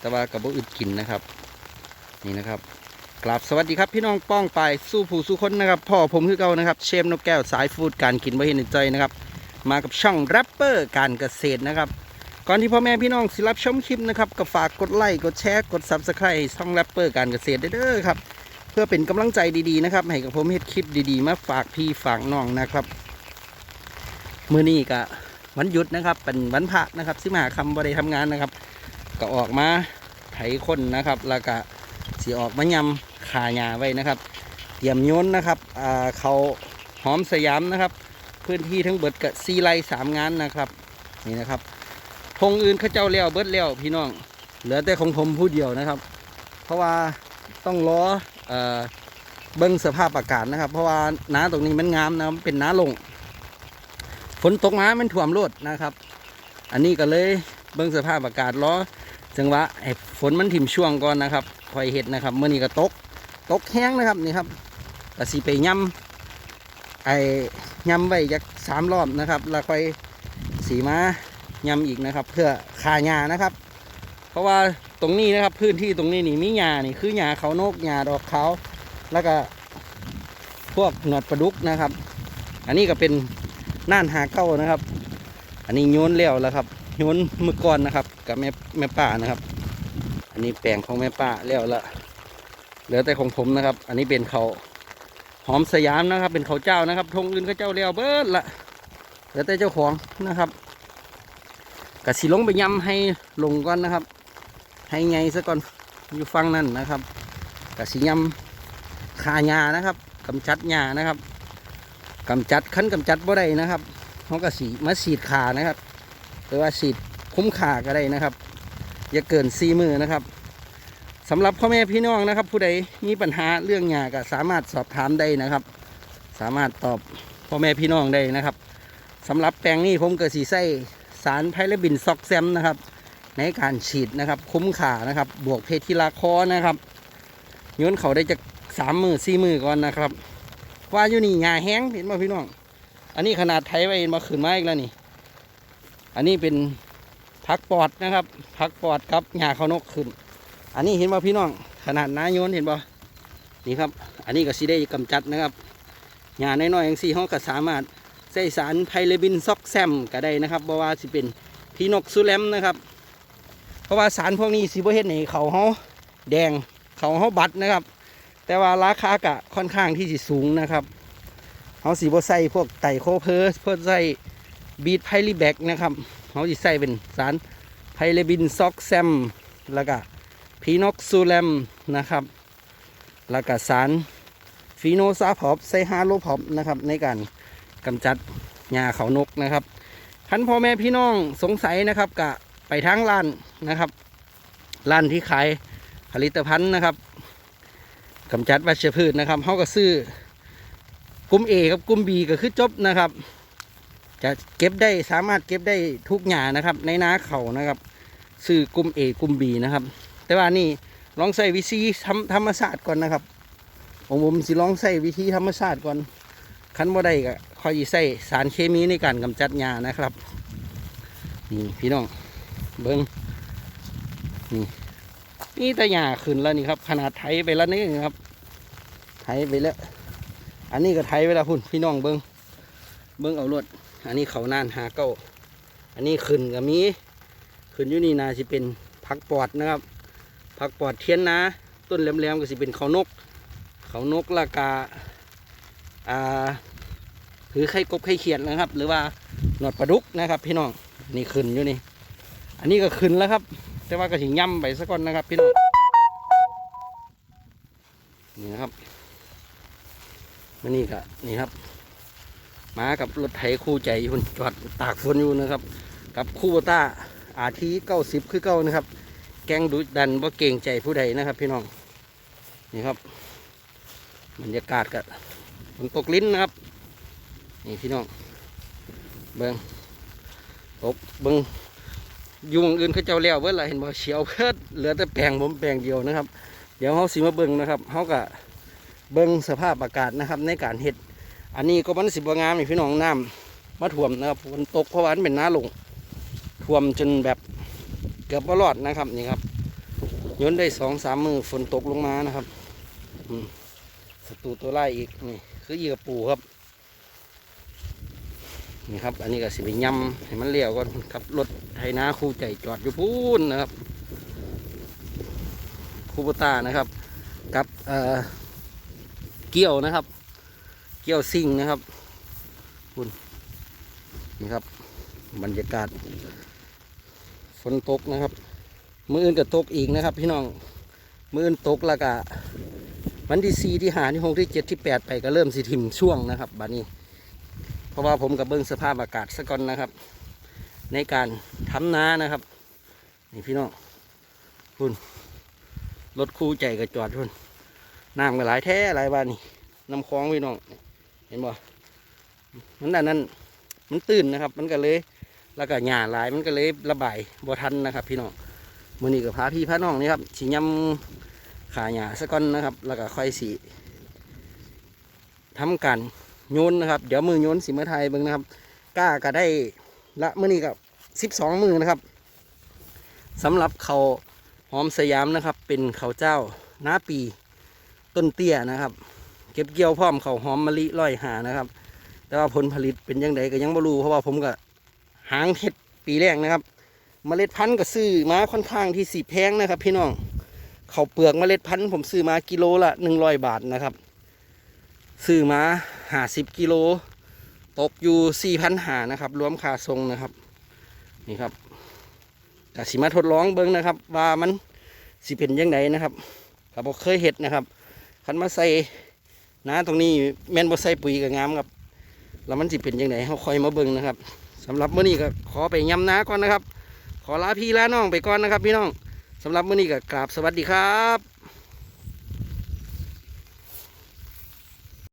แต่ว่ากับบ่อึดกินนะครับ นี่นะครับกราบสวัสดีครับพี่น้องป้องไปสู้ผู้สู้คนนะครับพ่อผมคือเก่านะครับ เชฟนกแก้วสายฟูดการกินบ่เห็นใจนะครับ มากับช่องแรปเปอร์การเกษตรนะครับ ก่อนที่พ่อแม่พี่น้องสิรับชมคลิปนะครับก็ฝากกดไลค์กดแชร์กดซับสไครต์ช่องแรปเปอร์การเกษตรเด้อครับเพื่อเป็นกำลังใจดีๆนะครับให้กับผมเฮ็ดคลิปดีๆ มาฝากพี่ฝากน้องนะครับมื้อนี้ก็วันหยุดนะครับเป็นวันพระนะครับสิมาคำบ่ได้ทำงานนะครับ ก็ออกมาไถคนนะครับ แล้วก็สิออกมายำขาหญ้าไว้นะครับ เตรียมโยนนะครับเขาหอมสยามนะครับ พื้นที่ทั้งเบิดกับซีไรสามงานนะครับ นี่นะครับพงอื่นเข้าเจ้าเลี้ยวเบิดเลี้ยวพี่น้อง เหลือแต่ของผมผู้เดียวนะครับ เพราะว่าต้องรอเอ่อเบิ้งสภาพอากาศนะครับ เพราะว่าน้าตรงนี้มันงามนะเป็นน้าลง ฝนตกมามันท่วมรดนะครับ อันนี้ก็เลยเบิ้งสภาพอากาศรอ จังหวะให้ฝนมันถิ่มช่วงก่อนนะครับคอยเห็ดนะครับเมื่อนี้ก็ตกตกแห้งนะครับนี่ครับก็สีไปย่ำไอ้ย่ำไว้จากสามรอบนะครับแล้วค่อยสีมาย่ำอีกนะครับ เพื่อคาหญ้านะครับ เพราะว่าตรงนี้นะครับพื้นที่ตรงนี้นี่มีหญ้านี่คือหญ้าเขานกหญ้าดอกเขาแล้วก็พวกหนวดปลาดุกนะครับ อันนี้ก็เป็นน่านหาเก้านะครับ อันนี้โยนแล้วแล้วครับ โยนมือก่อนนะครับ กับแม่แม่ป้านะครับ อันนี้แปลงของแม่ป้าแล้วละเหลือแต่ของผมนะครับ อันนี้เป็นเขาหอมสยามนะครับ เป็นเขาเจ้านะครับทงอื่นก็เจ้าแล้วเบิดละเหลือแต่เจ้าของนะครับกะสิลงไปย้ำให้ลงก่อนนะครับ ให้ไงซะก่อนอยู่ฟังนั่นนะครับกะสิยำขาหญ้านะครับกำจัดหญ้านะครับกำจัดขั้นกำจัดบ่ได้นะครับเขาก็สีมาสีดขานะครับ หรือว่าสีดคุ้มขาก็ได้นะครับ อย่าเกินสี่มือนะครับสำหรับพ่อแม่พี่น้องนะครับ ผู้ใดมีปัญหาเรื่องหญ้าก็สามารถสอบถามได้นะครับ สามารถตอบพ่อแม่พี่น้องได้นะครับสำหรับแปลงนี้ผมเก็สีใส่สารไพลบินซอกแซมนะครับ ในการฉีดนะครับ คุ้มขานะครับ บวกเพทิลาคอนะครับโยนเขาได้จากสามมือสี่มือก่อนนะครับ ว่าอยู่นี่หญ้าแห้งเห็นไหมพี่น้อง อันนี้ขนาดไทยไว้มาขืนมาอีกแล้วนี่ อันนี้เป็นพักปอดนะครับพักปอดกับหญ้าเขานกขึ้น อันนี้เห็นป่พี่น้องขนาดน้าโยนเห็นป่นี่ครับ อันนี้ก็สิได้กำจัดนะครับหญ้าน้อยๆอย่างสี่ห้องก็สามารถใส่สารไพเลบินซอกแซมก็ได้นะครับเพราะว่าสิเป็นพี่นกซูแลมนะครับ เพราะว่าสารพวกนี้สิบ่เฮ็ดให้เขาเฮาแดงเขาเฮาบัดนะครับ แต่ว่าราคากะค่อนข้างที่สิสูงนะครับเขาสีบ่ใส่พวกไตโคเพอร์เพื่อใส่ บีทไพลิแบกนะครับเขาสิใส่เป็นสารไพลบินซอกแซม แล้วก็พีนอกซูแลมนะครับ แล้วก็สารฟีโนซาพอปไซฮาโลพอปนะครับ ในการกำจัดหญ้าเขานกนะครับท่านพ่อแม่พี่น้องสงสัยนะครับกะไปทางร้านนะครับร้านที่ขายผลิตภัณฑ์นะครับกำจัดวัชพืชนะครับเขาก็ซื้อกลุ่ม A กับกลุ่ม B ก็คือจบนะครับ จะเก็บได้สามารถเก็บได้ทุกหญ้านะครับ ในนาเขานะครับซื้อกลุ่ม A กลุ่ม B นะครับ แต่ว่านี่ลองใส่วิธีธรรมธรรมศาสตร์ก่อนนะครับผมผมสิลองใส่วิธีธรรมศาสตร์ก่อนคันบ่ได้ก็ค่อยใส่สารเคมีในการกำจัดหญ้านะครับนี่พี่น้องเบิ้งนี่นี่ตะหยาขึ้นแล้วนี่ครับ ขนาดไถไปแล้วนี่ครับ ไถไปแล้ว อันนี้ก็ไถไปแล้วพุ่นพี่น้องเบิ้งเบิ้งเอารวด อันนี้เขานานหาเก้า อันนี้ขึ้นก็มีขึ้นอยู่นี่นาสิเป็นผักปอดนะครับผักปอดเทียนนาต้นแหลมๆก็สิเป็นเขานก เขานกละกาอ่าถือไข่กบไข่เขียดนะครับ หรือว่าหนวดปลาดุกนะครับ พี่น้องนี่ขึ้นอยู่นี่ อันนี้ก็ขึ้นแล้วครับ แต่ว่าก็ถึงย่ำไปสักก่อนนะครับ พี่น้องนี่นะครับมานี่ก็นี่ครับ มากับรถไถคู่ใจอยู่จอดตากฝนอยู่นะครับ กับคู่ต้าอาทีเก้าสิบคือเก้านะครับ แกงดุดันว่าเก่งใจผู้ใดนะครับ พี่น้องนี่ครับบรรยากาศกับฝนตกลิ้นนะครับ นี่พี่น้องเบิงตกเบิงยุงอื่นเขาเจ้าแล้วเบิดละเห็นบ่เฉียวเพิดเหลือแต่แปลงผมแปลงเดียวนะครับ เดี๋ยวเขาสิมาเบิ่งนะครับเขาก็เบิ่งสภาพอากาศนะครับ ในการเห็ด อันนี้ก็มันสิบงามอีพี่น้องน้ำมาท่วมนะครับฝนตกเพราะว่ามันเป็นน้าลงท่วมจนแบบเกือบบ่รอดนะครับนี่ครับโยนได้สองสามมือฝนตกลงมานะครับศัตรูตัวไล่อีกนี่คือเหยื่อปูครับนี่ครับ อันนี้ก็สิไปยำให้มันเลี้ยวก่อนครับรถไถนาคู่ใจจอดอยู่พูนนะครับคูโบต้านะครับ กับเอ่อเกี่ยวนะครับ เกี่ยวซิ่งนะครับคุณนี่ครับ บรรยากาศ ฝนตกนะครับ มืออื่นก็ตกอีกนะครับ พี่น้อง มืออื่นตกแล้วก็วันที่สี่ที่หาที่หกที่เจ็ดที่แปดไปก็เริ่มสิทิมช่วงนะครับบัดนี้ เพราะว่าผมกับเบิ้งสภาพอากาศซะก่อนนะครับ ในการทำนานะครับนี่พี่น้องคุณรถคู่ใจก็จอดทุนน้ำก็หลายแท้หลายบ้านนี่น้ำคลองพี่น้อง เห็นบ่มันอันนั้นมันตื่นนะครับ มันก็เลยแล้วก็หญ้าหลายมันก็เลยระบายบ่ทันนะครับ พี่น้องมือนี้ก็พาพี่พาน้องนี่ครับสิยำขาหญ้าซะก่อนนะครับ แล้วก็ค่อยสิทำการโยนนะครับ เดี๋ยวมือโยนสิมือไทยเบิ่งนะครับกล้าก็ได้ละมือนี้กับสิบสองมือนะครับสำหรับเขาหอมสยามนะครับ เป็นเขาเจ้าหน้าปีต้นเตี้ยนะครับ ก็บเกี่ยวพร้อมเขาหอมมะลิร้อยหานะครับ แต่ว่าผลผลิตเป็นยังไงก็ยังไม่รู้เพราะว่าผมก็หางเห็ดปีแรกนะครับเมล็ดพันธุ์ก็ซื้อมาค่อนข้างที่สีแพงนะครับ พี่น้องเขาเปลือกเมล็ดพันธุ์ผมซื้อมากิโลละหนึ่งร้อยบาทนะครับ ซื้อมาหาสิบกิโลตกอยู่สี่พันหานะครับ รวมค่าทรงนะครับนี่ครับกสิมาทดลองเบิ้งนะครับ ว่ามันสิเป็นยังไงนะครับกับผมเคยเห็ดนะครับคันมาใส่ นะตรงนี้แม่นบ่ใส่ปุ๋ยกับงามครับ แล้วมันสิเป็นยังไงเขาคอยมาเบิ้งนะครับสำหรับมื้อนี้ก็ขอไปย้ำนาก่อนนะครับ ขอลาพี่ลาน้องไปก่อนนะครับ พี่น้องสำหรับมื้อนี้ก็กราบสวัสดีครับ